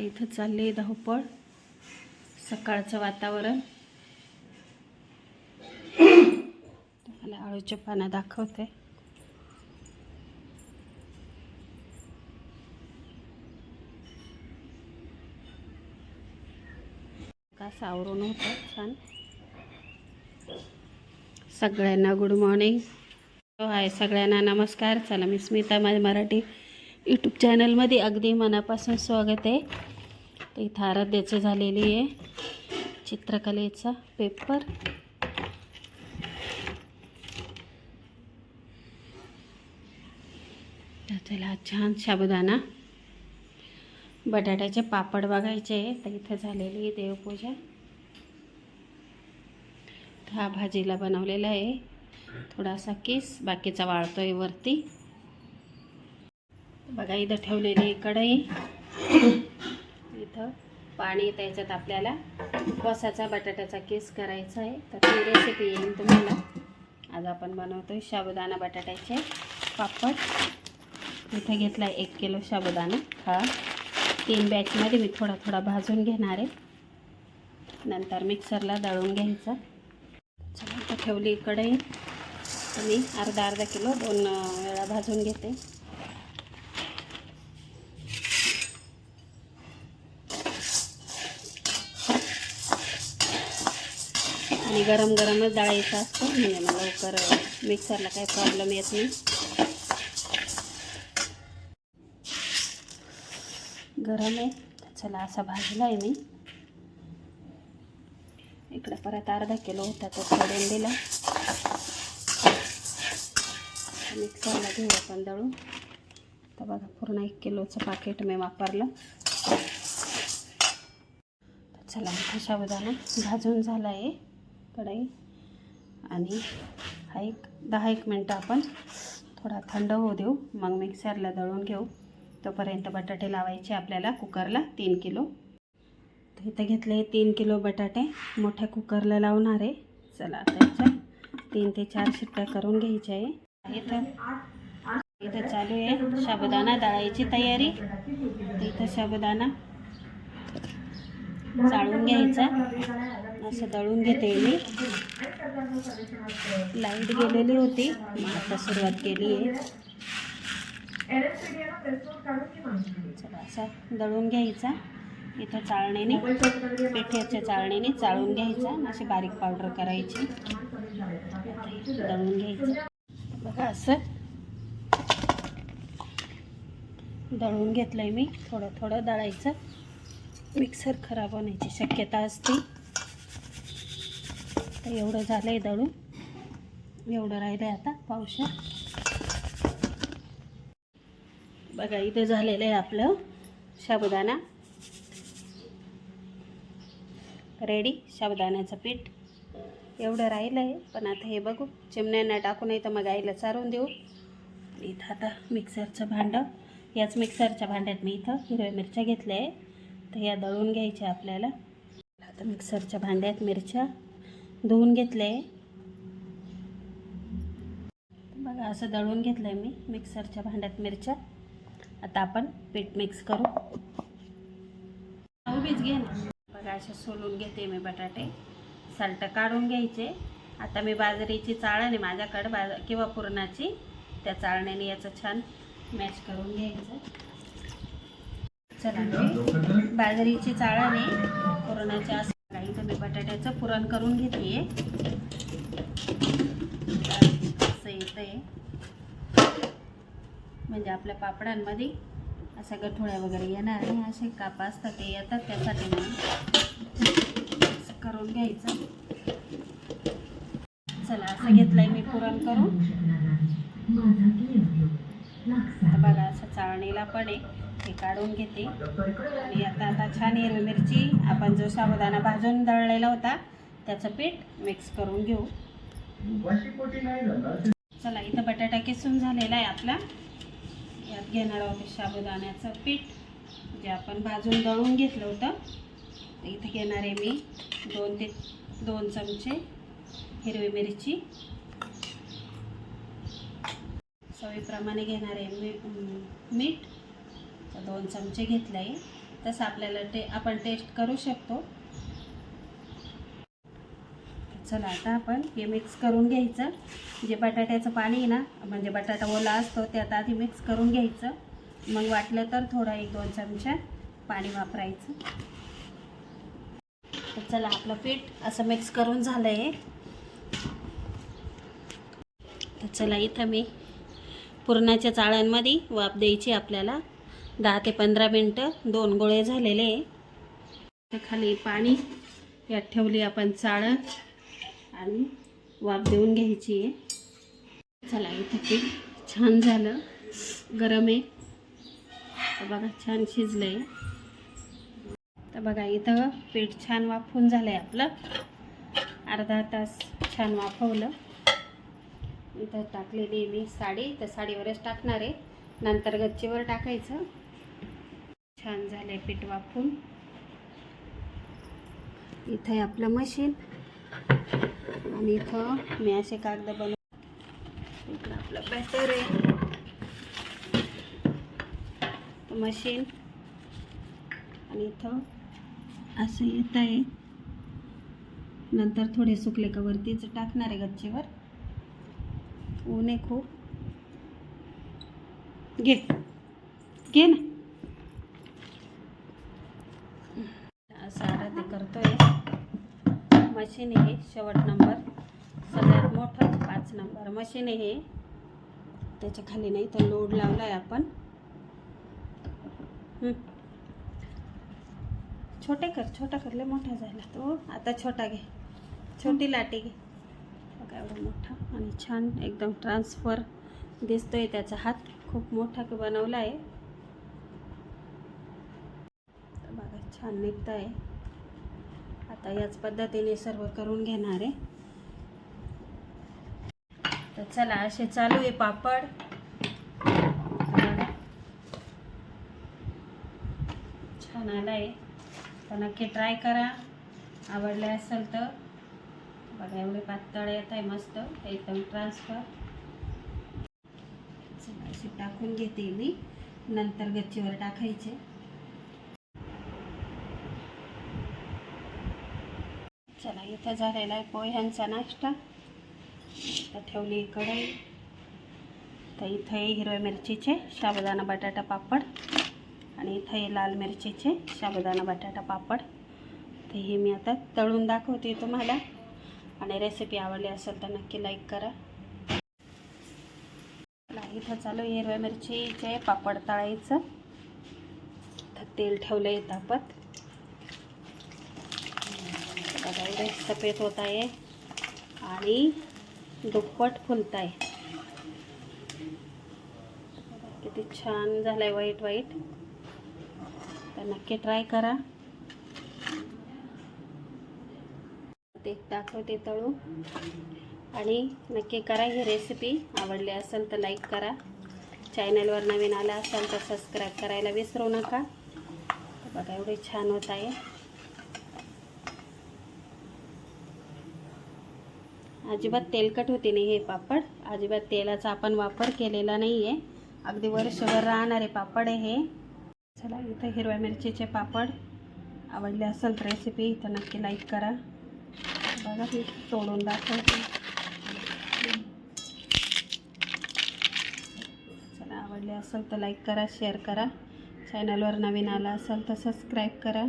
इथं चालले धावपळ. सकाळचं वातावरण. तुम्हाला आळूच्या पानं दाखवते. का आवरून होतं? छान. सगळ्यांना गुड मॉर्निंग हो, हाय सगळ्यांना नमस्कार. चला मी स्मिता माझ्या मराठी यूट्यूब चॅनलमध्ये अगदी मनापासून स्वागत आहे. तर इथं आराध्याचं झालेली आहे. चित्रकलेचा पेपर तर त्याला छान साबुदाणा. बटाट्याचे पापड बघायचे आहे. तर इथं झालेली आहे देवपूजा. हा भाजीला बनवलेला आहे. थोडासा केस बाकीचा वाळतोय वरती. बघा इथं ठेवलेली कढई. इथं पाणी त्याच्यात आपल्याला उपवासाचा बटाट्याचा केस करायचा आहे. तर ती रेसिपी येईल तुम्हाला. आज आपण बनवतो साबुदाणा बटाट्याचे पापड. इथं घेतला एक किलो साबुदाणा हा तीन बॅचमध्ये मी थोडा थोडा भाजून घेणार आहे. नंतर मिक्सरला दळून घ्यायचा. चला इथं ठेवली कढई. मी अर्धा अर्धा किलो दोन वेळा भाजून घेते. आणि गरम गरमच दळायचं असतो म्हणजे मला लवकर मिक्सरला काही प्रॉब्लेम येत नाही. गरम आहे. चला असा भाजला आहे मी. इकडे परत अर्धा किलो होता तो सोडून दिला. मिक्सरला घेऊ आपण दळून. तर बघा पूर्ण एक किलोचं पाकिट मी वापरलं. चला कशा भाजून झाला आहे. कढई. आणि हा एक दहा एक मिनटं आपण थोडा थंड होऊ देऊ. मग मिक्सरला दळून घेऊ. तोपर्यंत बटाटे लावायचे आपल्याला कुकरला तीन किलो. तर इथं घेतले तीन किलो बटाटे. मोठ्या कुकरला लावणार आहे. चला त्याच्या तीन ते चार शिट्ट्या करून घ्यायच्या आहे. इथं इथं चालू आहे साबुदाणा दळायची तयारी. इथं साबुदाणा चाळून घ्यायचा. असं दळून घेते मी लाइट गेलेली होती. आता सुरुवात केली आहे. चला असा दळून घ्यायचा. इथं चाळणीने पेठ्याच्या चाळणीने चाळून घ्यायचा अशी बारीक पावडर करायची. दळून घ्यायचं. बघा असं. दळून घेतलंय मी. थोडं थोडं दळायचं. मिक्सर खराब होण्याची शक्यता असते. एवढं झालं आहे दळून. एवढं राहिलं आहे आता पावशा बघा इथं झालेलं आहे आपलं साबुदाणा. रेडी साबुदाण्याचं पीठ. एवढं राहिलं आहे पण आता हे बघू. चिमण्यांना टाकू नाही तर मग आईला चारून देऊ. इथं आता मिक्सरचं भांडं. याच मिक्सरच्या भांड्यात मी इथं हिरव्या मिरच्या घेतल्या आहे. तर या दळून घ्यायच्या आपल्याला. आता मिक्सरच्या भांड्यात मिरच्या. धुवून घेतलं आहे बघा असं दळून घेतलं आहे मी मिक्सरच्या भांड्यात मिरच्या. आता आपण पीठ मिक्स करू. उभीच घे ना. बघा असे सोलून घेते मी बटाटे. साल्ट काढून घ्यायचे. आता मी बाजरीची चाळण आहे माझ्याकडे बाज किंवा पुरणाची त्या चाळण्याने याचं छान मॅच करून घ्यायचं. चला मी बाजरीची चाळण आहे पुरणाच्या आता इथं तर मी बटाट्याचं पुरण करून घेते असं येतं आहे म्हणजे आपल्या पापडांमध्ये अशा गठोळ्या वगैरे येणार नाही असे कापा असतात ते येतात त्यासाठी मग असं करून घ्यायचं. चला असं घेतलंय मी पुरण करून. बघा असं चाळणीला पण आहे. हे काढून घेते. आणि आता आता छान हिरवी मिरची आपण जो साबुदाणा भाजून दळलेला होता त्याचं पीठ मिक्स करून घेऊ. चला इथं बटाटा किसून झालेला आहे आपला. यात घेणार आहोत साबुदाण्याचं पीठ जे आपण भाजून दळून घेतलं होतं. इथे इथं घेणार आहे मी दोन ते दोन चमचे हिरवी मिरची. चवीप्रमाणे घेणार आहे मी मीठ. दोन चमचे घेतले. आहे तसं आपल्याला ते आपण टेस्ट करू शकतो. चला आता आपण हे मिक्स करून घ्यायचं. जे बटाट्याचं पाणी आहे ना म्हणजे बटाटा ओला असतो त्यात आधी मिक्स करून घ्यायचं. मग वाटलं तर थोडा एक दोन चमचा पाणी वापरायचं. तर चला आपलं पीठ असं मिक्स करून झालं आहे तर चला इथं मी पुरणाच्या चाळ्यांमध्ये वाफ द्यायची आपल्याला. दहा ते पंधरा मिनटं दोन गोळे झालेले आहे. तर खाली पाणी यात ठेवली आपण चाळण आणि वाफ देऊन घ्यायची आहे. चला इथं पीठ छान झालं. गरम आहे. तर बघा छान शिजलं आहे तर बघा इथं पीठ छान वाफवून झालं आहे आपलं. अर्धा तास छान वाफवलं. इथं टाकलेली मी साडी. तर साडीवरच टाकणार आहे. नंतर गच्चीवर टाकायचं. छान झालं आहे पीठ वाफून. इथं आहे आपलं मशीन. आणि इथं मी असे कागद बनव इकडं आपलं बॅटर आहे. मशीन आणि इथं असं येत आहे. नंतर थोडे सुकले का वरतीच टाकणार आहे गच्चीवर. ऊन आहे खूप. घे. घे ना. आराध्य करतोय. मशीन आहे शेवट नंबर सगळ्यात मोठं पाच नंबर मशीन हे. त्याच्याखाली नाही तर लोड लावला आहे आपण. हं. छोटे कर छोटा कर. लय मोठा झाला तो. आता छोटा घे. छोटी लाटी घे. बघा एवढा मोठा आणि छान एकदम ट्रान्सफर दिसतोय त्याचा हात. खूप मोठा क- बनवला आहे बघा छान निघत आहे आता याच पद्धतीने सर्व करून घेणार आहे. तर चला असे चालू आहे पापड. छान आला आहे तर नक्की ट्राय करा. आवडले असेल तर. बघा एवढे पातळ येत आहे मस्त. एकदम ट्रान्सफर चला असे टाकून घेते मी. नंतर गच्चीवर टाकायचे चला इथं झालेला आहे पोह्यांचा नाश्ता. तर ठेवली कढई. तर इथं हिरव्या मिरचीचे साबुदाणा बटाटा पापड. आणि इथं लाल मिरचीचे साबुदाणा बटाटा पापड. तर हे मी आता तळून दाखवते तुम्हाला. आणि रेसिपी आवडली असेल तर नक्की लाईक करा. इथं चालू हिरव्या मिरचीचे पापड तळायचं. तर तेल ठेवलं आहे तापत. बघा सफेद होत आहे. आणि दुप्पट फुलत आहे. किती छान झालं आहे वाईट वाईट तर नक्की ट्राय करा. ते दाखवते तळू. आणि नक्की करा ही रेसिपी आवडली असेल तर लाईक करा. चॅनलवर नवीन आला असाल तर सबस्क्राईब करायला विसरू नका. बघा एवढे छान होत आहे. अजिबात तेलकट होते नाही हे पापड. अजिबात तेलाचा आपण वापर केलेला नाही आहे अगदी वर्षभर राहणारे पापड आहे हे. चला इथं हिरव्या मिरचीचे पापड. आवडले असेल तर रेसिपी इथं नक्की लाईक करा. बघा मी तोडून दाखवते. चला आवडले असेल तर लाईक करा शेअर करा. चॅनलवर नवीन आला असेल तर सबस्क्राईब करा.